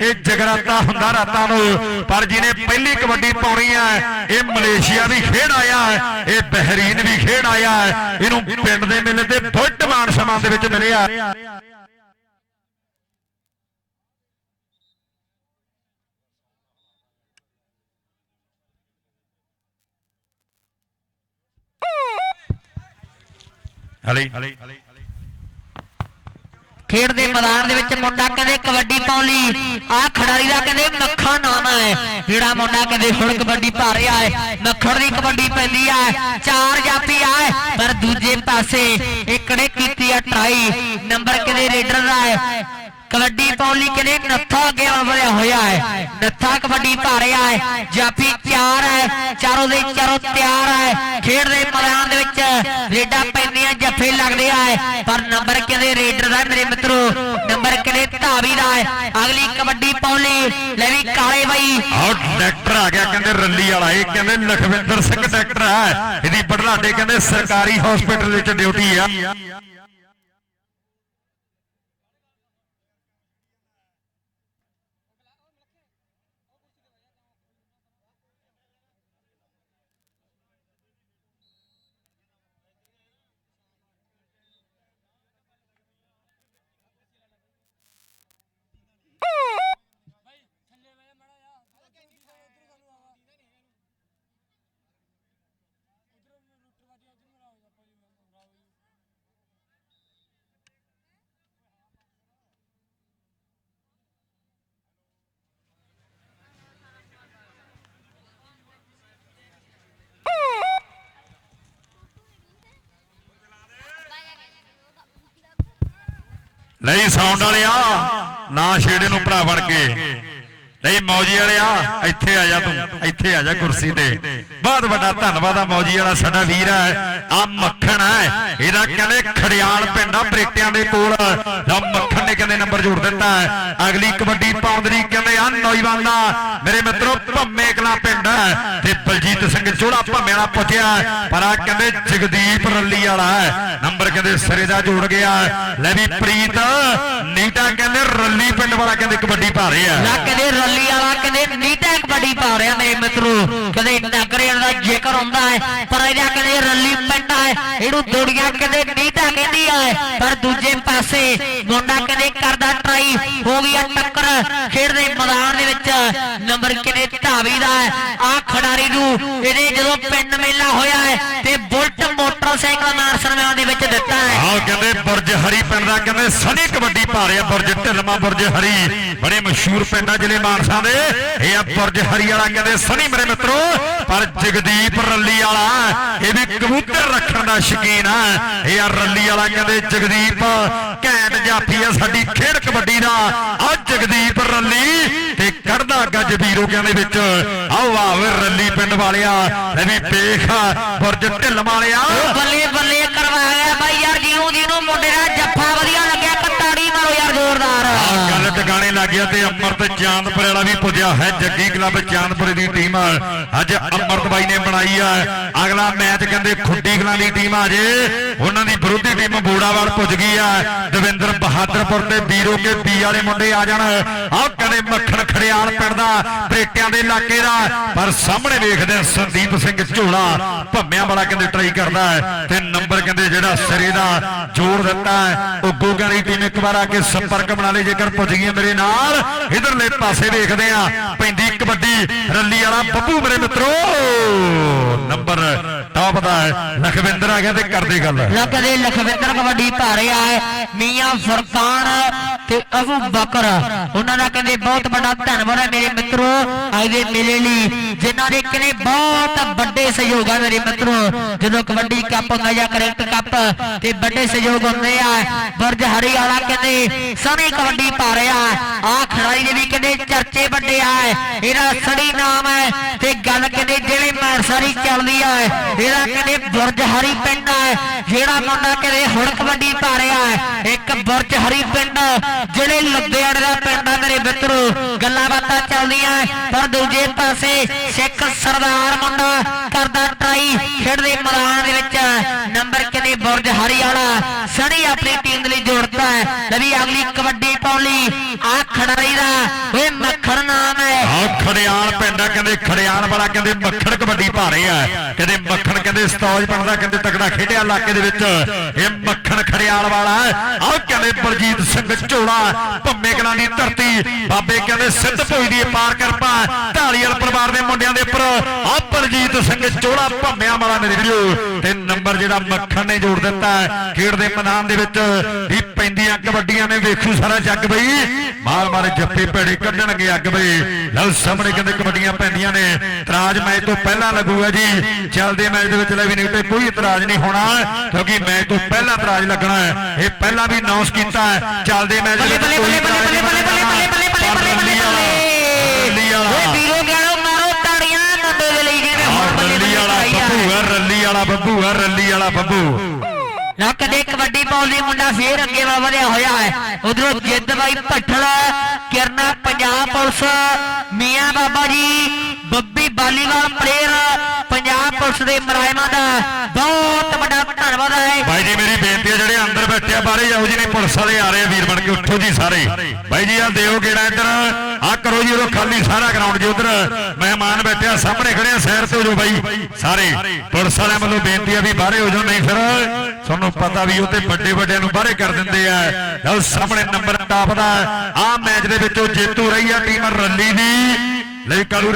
ਇਹ ਜਗਰਾਤਾ ਹੁੰਦਾ ਰਾਤਾਂ ਨੂੰ। ਪਰ ਜਿਹਨੇ ਪਹਿਲੀ ਕਬੱਡੀ ਪਾਉਣੀ ਹੈ ਇਹ ਮਲੇਸ਼ੀਆ ਦੀ ਖੇਡ ਆਇਆ, ਇਹ ਬਹਿਰੀਨ ਵੀ ਖੇਡ ਆਇਆ, ਇਹਨੂੰ ਪਿੰਡ ਦੇ ਮੇਲੇ ਤੇ ਫੁੱਟ ਮਾਨ ਸਮਾਨ ਦੇ ਵਿੱਚ ਮਿਲਿਆ। ਹਲੇ। ਖੇਡ ਦੇ ਮੈਦਾਨ ਦੇ ਵਿੱਚ ਮੁੰਡਾ ਕਹਿੰਦੇ ਕਬੱਡੀ ਪਾਉਣ ਲਈ। ਆ ਖਿਡਾਰੀ ਦਾ ਕਹਿੰਦੇ ਮੱਖਣ ਨਾਮ ਹੈ। ਜਿਹੜਾ ਮੁੰਡਾ ਕਹਿੰਦੇ ਹੁਣ ਕਬੱਡੀ ਪਾ ਰਿਹਾ ਹੈ। ਮੱਖਣ ਦੀ ਕਬੱਡੀ ਪੈਂਦੀ ਹੈ ਚਾਰ ਜਾਪੀ ਆਏ ਪਰ ਦੂਜੇ ਪਾਸੇ ਇੱਕ ਨੇ ਕੀਤੀ ਆ ਟਰਾਈ ਨੰਬਰ ਕਹਿੰਦੇ ਰੇਡਰ ਦਾ ਹੈ। ਕਬੱਡੀ ਪਾਉਣ ਲਈ ਨੱਥਾ ਅੱਗੇ ਵਧਿਆ ਹੋਇਆ ਹੈ? ਨੱਥਾ ਕਬੱਡੀ ਪਾ ਹੈ, ਜਾਪੀ ਚਾਰ ਹੈ, ਚਾਰੋਂ ਦੇ ਚਾਰੋਂ ਤਿਆਰ ਹੈ। ਖੇਡ ਦੇ ਮੈਦਾਨ ਦੇ ਵਿੱਚ ਰੇਡਾਂ ਪੈਂਦੀਆਂ, ਜੱਫੇ ਲੱਗਦੇ ਆ ਪਰ ਨੰਬਰ ਕਹਿੰਦੇ ਰੇਡਰ ਦਾ ਮੇਰੇ ਮਿੱਤਰੋ? ਨੰਬਰ ਕਹਿੰਦੇ ਧਾਵੀ ਦਾ ਹੈ? ਅਗਲੀ ਕਬੱਡੀ ਪਾਉਣ ਲਈ ਲੈ ਵੀ ਕਾਲੇ ਬਾਈ। ਆਹ ਡਾਕਟਰ ਆ ਗਿਆ, ਕਹਿੰਦੇ ਰੱਲੀ ਵਾਲਾ, ਇਹ ਕਹਿੰਦੇ ਲਖਵਿੰਦਰ ਸਿੰਘ ਡਾਕਟਰ ਹੈ ਇਹਦੀ ਬੜਲਾਡੇ ਕਹਿੰਦੇ ਸਰਕਾਰੀ ਹਸਪੀਟਲ ਵਿੱਚ ਡਿਊਟੀ ਆ। ਨਹੀਂ ਸਾਊਂਡ ਵਾਲਿਆ, ਨਾ ਛੇੜੇ ਨੂੰ ਭਰਾ ਬਣ ਕੇ। ਨਹੀਂ ਮੌਜੀ ਵਾਲਿਆ, ਇੱਥੇ ਆ ਜਾ ਤੂੰ, ਇੱਥੇ ਆ ਜਾ ਕੁਰਸੀ ਤੇ। ਬਹੁਤ ਵੱਡਾ ਧੰਨਵਾਦ ਆ ਮੌਜੀ ਵਾਲਾ, ਸਾਡਾ ਵੀਰ ਹੈ ਆ ਮੱਖਣ ਹੈ ਇਹਦਾ ਕਹਿੰਦੇ ਖੜਿਆਲ ਪਿੰਡ ਆ ਬਰੇਟਿਆਂ ਦੇ ਕੋਲ। ਆ ਮੱਖਣ ਨੇ ਕਹਿੰਦੇ ਨੰਬਰ ਜੋੜ ਦਿੱਤਾ। ਹੈ ਅਗਲੀ ਕਬੱਡੀ ਪਾਉਂਦਰੀ ਕਹਿੰਦੇ ਆ, ਨੌਜਵਾਨ, ਮੇਰੇ ਮਿੱਤਰੋ ਭੰਮੇ ਕਲਾ ਪਿੰਡ। ਵਾਲਾ ਪੁੱਜਿਆ ਪਰ ਆ ਕਹਿੰਦੇ ਜਗਦੀਪ ਰੱਲੀ ਵਾਲਾ ਨੰਬਰ ਕਹਿੰਦੇ ਸਿਰੇ ਦਾ ਜੋੜ ਗਿਆ। ਲੈ ਵੀ ਪ੍ਰੀਤ, ਨੀਟਾ ਕਹਿੰਦੇ ਰੱਲੀ ਪਿੰਡ ਵਾਲਾ ਕਹਿੰਦੇ ਕਬੱਡੀ ਪਾ ਰਹੇ। ਨਾ ਕਹਿੰਦੇ ਰੱਲੀ ਵਾਲਾ, ਕਹਿੰਦੇ ਨੀਟਾ ਕਬੱਡੀ ਪਾ ਰਿਹਾ ਮੇਰੇ ਮਿੱਤਰੋ। ਕਹਿੰਦੇ ਨਗਰੇ ਦਾ ਜੇਕਰ ਹੁੰਦਾ ਹੈ, ਪਰ ਇਹਦਾ ਕਹਿੰਦੇ ਰੱਲੀ ਪਿੰਡ ਹੈ। ਇਹਨੂੰ ਦੁਨੀਆ ਕਹਿੰਦੇ ਨੀਟਾ ਕਹਿੰਦੀ ਹੈ। ਪਰ ਦੂਜੇ ਪਾਸੇ ਮੁੰਡਾ ਕਹਿੰਦੇ ਕਰਦਾ ਟਰਾਈ, ਹੋ ਗਿਆ ਆ ਟੱਕਰ। ਖੇਡ ਦੇ ਮੈਦਾਨ ਦੇ ਵਿੱਚ ਨੰਬਰ ਕਹਿੰਦੇ ਧਾਵੀ ਦਾ ਆ ਖਿਡਾਰੀ ਨੂੰ ਇਹਨੇ ਜਦੋਂ ਪਿੰਡ ਮੇਲਾ ਹੋਇਆ ਹੈ ਤੇ ਬੁਲਟ ਮੋਟਰਸਾਈਕਲ ਮਾਰ ਸਰਮਿਆਂ ਦੇ ਵਿੱਚ ਦਿੱਤਾ ਹੈ। ਆਹ ਕਹਿੰਦੇ ਬੁਰਜ ਹਰੀ ਪਿੰਡ ਦਾ ਕਹਿੰਦੇ ਸਨੀ ਕਬੱਡੀ ਪਾ ਰਿਹਾ ਬੁਰਜ ਢਿਲਮਾ ਬੁਰਜ ਹਰੀ। ਬੜੇ ਮਸ਼ਹੂਰ ਪਿੰਡ ਆ ਜ਼ਿਲ੍ਹੇ ਮਾਨਸਾ ਦੇ। ਇਹ ਆ ਬੁਰਜ ਹਰੀ ਵਾਲਾ ਕਹਿੰਦੇ ਸਨੀ ਮੇਰੇ ਮਿੱਤਰੋ। ਪਰ ਜਗਦੀਪ ਰੱਲੀ ਵਾਲਾ, ਇਹ ਵੀ ਕਬੂਤਰ ਰੱਖਣ ਦਾ ਸ਼ੌਕੀਨ ਆ। ਇਹ ਆ ਰੱਲੀ ਵਾਲਾ ਕਹਿੰਦੇ ਜਗਦੀਪ, ਘੈਂਟ ਜਾਫੀ ਆ ਸਾਡੀ ਖੇਡ ਕਬੱਡੀ ਦਾ। ਆ ਜਗਦੀਪ ਰੱਲੀ ਕੱਢਦਾ ਗੱਜ ਵੀਰੋਂ ਦੇ ਵਿੱਚ। ਆਓ ਵਾਹ ਵੇ ਰੱਲੀ ਪਿੰਡ ਵਾਲਿਆ ਲੈ ਵੀ ਵੇਖ ਬੁਰਜ ਢਿਲਮ ਵਾਲਿਆ। ਬੱਲੇ ਬੱਲੇ ਕਰਵਾਇਆ ਬਾਈ ਯਾਰ ਜਿਹਨੂੰ ਜਿਹਨੂੰ ਮੁੰਡੇ ਦਾ ਜੱਫਾ ਵਧੀਆ ਲੱਗਿਆ ਕਤਾੜੀ ਮਾਰੋ ਯਾਰ ਜ਼ੋਰਦਾਰ। ਆ ਗੱਲ ਟਿਕਾਣੇ ਲੱਗ ਗਿਆ ਤੇ ਅਮਰਤ ਚਾਂਦਪੁਰ ਵਾਲਾ ਵੀ ਪੁੱਜਿਆ ਹੈ ਜੱਗੀ ਕਲੱਬ ਚਾਂਦਪੁਰ ਦੀ ਟੀਮ। ਅੱਜ ਅਮਰਤ ਬਾਈ ਨੇ ਬਣਾਈ ਆ ਅਗਲਾ ਮੈਚ ਕਹਿੰਦੇ ਖੁੱਡੀ ਕਲਾਂ ਦੀ ਟੀਮ ਆ ਜੇ। ਉਹਨਾਂ ਦੀ ਵਿਰੋਧੀ ਟੀਮ ਬੋੜਾਵਾਲ ਪੁੱਜ ਗਈ ਆ। ਦਵਿੰਦਰ ਬਹਾਦਰਪੁਰ ਤੇ ਵੀਰੋ ਕੇ ਬੀ ਵਾਲੇ ਮੁੰਡੇ ਆ ਜਾਣ। ਆਹ ਕਹਿੰਦੇ ਮੱਖਣ ਖੜਿਆਲ ਪਿੰਡ ਦਾ, ਬਰੇਟਿਆਂ ਦੇ ਇਲਾਕੇ ਦਾ। ਪਰ ਸਾਹਮਣੇ ਵੇਖਦੇ ਆ ਸੰਦੀਪ ਸਿੰਘ ਝੋਲਾ, ਭੰਮਿਆਂ ਵਾਲਾ ਕਹਿੰਦੇ ਟਰਾਈ ਕਰਦਾ ਹੈ। ਤੇ ਨੰਬਰ ਕਹਿੰਦੇ ਜਿਹੜਾ ਸਿਰੇ ਦਾ ਜੋੜ ਦਿੱਤਾ ਹੈ। ਉਹ ਗੋਗਾ ਦੀ ਟੀਮ ਇੱਕ ਵਾਰ ਆ ਕੇ ਸੰਪਰਕ ਬਣਾ ਲਈ ਜੇਕਰ ਪੁੱਜ ਗਈ ਮੇਰੇ ਨਾਲ। ਇਧਰਲੇ ਪਾਸੇ ਵੇਖਦੇ ਆ, ਪੈਂਦੀ ਕਬੱਡੀ ਰੱਲੀ ਵਾਲਾ ਬੱਬੂ ਮੇਰੇ ਮਿੱਤਰੋ। ਨੰਬਰ ਟਾਪ ਦਾ ਲਖਵਿੰਦਰ ਆ ਗਿਆ ਤੇ ਕਰਦੇ ਗੱਲ। ਲੱਗਦੇ ਲਖਵਿੰਦਰ ਕਬੱਡੀ ਪਾ ਰਿਹਾ ਹੈ ਮੀਆਂ ਫਰਕਾਨ ਤੇ ਅਬੂ ਬਕਰ, ਉਹਨਾਂ ਦਾ ਕਹਿੰਦੇ ਬਹੁਤ ਵੱਡਾ ਧੰਨਵਾਦ ਹੈ ਮੇਰੇ ਮਿੱਤਰੋ, ਅੱਜ ਦੇ ਮੇਲੇ ਲਈ, ਜਿਨ੍ਹਾਂ ਦੇ ਕਹਿੰਦੇ ਬਹੁਤ ਵੱਡੇ ਸਹਿਯੋਗ ਆ ਮੇਰੇ ਮਿੱਤਰੋ, ਜਦੋਂ ਕਬੱਡੀ ਕੱਪ ਹੁੰਦਾ ਜਾਂ ਕ੍ਰਿਕਟ ਕੱਪ, ਤੇ ਵੱਡੇ ਸਹਿਯੋਗ ਹੁੰਦੇ ਆ। ਬਰਜ ਹਰੀ ਵਾਲਾ ਕਹਿੰਦੇ ਸਣੀ ਕਬੱਡੀ ਪਾ ਰਿਹਾ ਆ ਖਿਡਾਰੀ ਦੇ ਵੀ ਕਹਿੰਦੇ ਚਰਚੇ ਵੱਡੇ ਆ। ਇਹਦਾ ਸੜੀ ਨਾਮ ਹੈ ਤੇ ਗੱਲ ਕਹਿੰਦੇ ਜਿਹੜੇ ਮਾਰਸਾਰੀ ਚੱਲਦੀ ਆ, ਇਹਦਾ ਕਹਿੰਦੇ ਬੁਰਜ ਹਰੀ ਪਿੰਡ ਹੈ ਜਿਹੜਾ ਮੁੰਡਾ ਕਹਿੰਦੇ ਹੁਣ ਕਬੱਡੀ ਪਾ ਰਿਹਾ ਹੈ, ਇੱਕ ਬੁਰਜ ਹਰੀ ਪਿੰਡ ਜਿਹੜੇ ਲੁਧਿਆਣੇ ਦਾ ਪਿੰਡ ਆ ਮਿੱਤਰੋ, ਗੱਲਾਂ ਬਾਤਾਂ ਚੱਲਦੀਆਂ ਪਰ ਦੂਜੇ ਪਾਸੇ ਸਿੱਖ ਸਰਦਾਰ ਮੁੰਡਾ ਕਰਦਾ ਟਰਾਈ ਖੇਡਦੇ ਮੈਦਾਨ ਦੇ ਵਿੱਚ। ਨੰਬਰ ਕਹਿੰਦੇ ਬੁਰਜ ਹਰੀ ਵਾਲਾ ਸਣੀ ਆਪਣੀ ਟੀਮ ਦੇ ਲਈ ਜੋੜਦਾ ਹੈ ਲਵੀ ਅਗਲੀ ਕਬੱਡੀ ਪਾਉਣ ਲਈ ਆ ਖੜਾਈ ਦਾ ਖੜਿਆਲ ਪਿੰਡ ਆ, ਕਹਿੰਦੇ ਖੜਿਆਲ ਵਾਲਾ ਕਹਿੰਦੇ ਮੱਖਣ ਕਬੱਡੀ ਭਾਰੇ ਆ। ਕਹਿੰਦੇ ਮੱਖਣ ਕਹਿੰਦੇ ਸਤੌਜ ਪਿੰਡ ਦਾ ਕਹਿੰਦੇ ਤਕੜਾ ਖੇਡਿਆ ਇਲਾਕੇ ਦੇ ਵਿੱਚ। ਇਹ ਮੱਖਣ ਖੜਿਆਲ ਵਾਲਾ ਆਹ ਕਹਿੰਦੇ ਬਲਜੀਤ ਸਿੰਘ ਝੋਲਾ ਭੰਮੇ ਕਲਾਂ ਦੀ ਧਰਤੀ। ਬਾਬੇ ਕਹਿੰਦੇ ਸਿੱਧ ਭੋਈ ਦੀ ਪਾਰ ਕਿਰਪਾ ਢਾਲੀਵਾਲ ਪਰਿਵਾਰ ਦੇ ਮੁੰਡਿਆਂ ਦੇ ਉੱਪਰ ਆਹ ਬਲਜੀਤ ਸਿੰਘ ਝੋਲਾ ਭੰਮਿਆਂ ਵਾਲਾ ਮੇਰੇ ਵੀਡੀਓ ਤੇ ਨੰਬਰ ਜਿਹੜਾ ਮੱਖਣ ਨੇ ਜੋੜ ਦਿੱਤਾ ਖੇਡ ਦੇ ਮੈਦਾਨ ਦੇ ਵਿੱਚ ਵੀ ਪੈਂਦੀਆਂ ਕਬੱਡੀਆਂ ਨੇ ਵੇਖੂ ਸਾਰਾ ਜੱਗ ਬਈ ਮਾਰ ਮਾਰੇ ਜੱਫੇ ਭੇੜੇ ਕੱਢਣਗੇ ਅੱਗ ਬਈ ਲਓ ਸਾਹਮਣੇ ਕਹਿੰਦੇ ਕਬੱਡੀਆਂ ਪੈਂਦੀਆਂ ਨੇ ਇਤਰਾਜ਼ ਮੈਚ ਤੋਂ ਪਹਿਲਾਂ ਲੱਗੂਗਾ ਜੀ ਚੱਲਦੇ ਮੈਚ ਦੇ ਵਿੱਚ ਲੈ ਵੀ ਨਹੀਂ ਤੇ ਕੋਈ ਇਤਰਾਜ਼ ਨਹੀਂ ਹੋਣਾ ਕਿਉਂਕਿ ਮੈਚ ਤੋਂ ਪਹਿਲਾਂ ਇਤਰਾਜ਼ ਲੱਗਣਾ ਹੈ ਇਹ ਪਹਿਲਾਂ ਵੀ ਅਨਾਉਂਸ ਕੀਤਾ ਹੈ ਚੱਲਦੇ ਮੈਚ ਦੇ ਵਿੱਚ ਬੱਲੇ ਕੋਈ ਬੱਲੇ ਇਤਰਾਜ਼ ਬੱਲੇ ਬੱਲੇ ਬੱਲੇ ਬੱਲੇ ਬੱਲੇ ਬੱਲੇ ਬੱਲੇ ਵਾਲਾ ਵੀਰੋ ਗਿਆਨੋ ਮਾਰੋ ਤਾੜੀਆਂ ਮੁੰਡੇ ਦੇ ਲਈ ਜਿਵੇਂ ਹੁਣ ਬੱਲੇ ਬੱਲੇ ਵਾਲਾ ਬੱਬੂ ਹੈ ਰੱਲੀ ਵਾਲਾ ਬੱਬੂ ਹੈ ਰੱਲੀ ਵਾਲਾ ਬੱਬੂ ਕਦੇ ਕਬੱਡੀ ਪਾਉਣ ਲਈ ਮੁੰਡਾ ਫੇਰ ਅੱਗੇ ਵੱਲ ਵਧਿਆ ਹੋਇਆ ਹੈ। ਉਧਰੋਂ ਜਿੱਦ ਬਾਈ Bhathal, Kirna, Punjab police, Mian Baba ji, Babbi Baliwal player, Punjab police ਦੇ ਮੁਲਾਜ਼ਮਾਂ ਦਾ ਬਹੁਤ ਵੱਡਾ ਧੰਨਵਾਦ ਹੈ। ਬਾਈ ਜੀ, ਮੇਰੀ ਬੇਨਤੀ ਹੈ ਜਿਹੜੇ ਅੰਦਰ ਬੈਠੇ ਪੁਲਿਸ ਵਾਲੇ ਆ ਰਹੇ ਆ, ਵੀਰ ਬਣ ਕੇ ਉੱਠੋ ਜੀ ਸਾਰੇ। ਬਾਈ ਜੀ ਆ ਦਿਓ ਕਿਹੜਾ ਇੱਧਰ। ਆ ਕਰੋ ਜੀ ਉਹ ਖਾਲੀ ਸਾਰਾ ਗਰਾਊਂਡ ਜੀ ਉਧਰ। ਮਹਿਮਾਨ ਬੈਠਿਆ ਸਾਹਮਣੇ ਖੜੇ ਆ, ਸੈਰ ਤੇ ਹੋ ਜਾਓ ਬਾਈ। ਸਾਰੇ, ਪੁਲਿਸ ਵਾਲਿਆਂ ਵੱਲੋਂ ਬੇਨਤੀ ਆ ਵੀ ਬਾਹਰੇ ਹੋ ਜਾਓ, ਨਹੀਂ ਫਿਰ ਤੁਹਾਨੂੰ ਪਤਾ ਵੀ ਉਹ ਤੇ ਵੱਡੇ ਵੱਡਿਆਂ ਨੂੰ ਬਾਹਰੇ ਕਰ ਦਿੰਦੇ ਆ। ਲਓ ਸਾਹਮਣੇ ਨੰਬਰ ਟਾਪ ਦਾ। ਆ ਮੈਚ ਦੇ ਵਿੱਚ ਉਹ ਜੇਤੂ ਰਹੀ ਆ, ਟੀਮ ਰੱਲੀ ਦੀ। ਲਈ ਕਾਲੂ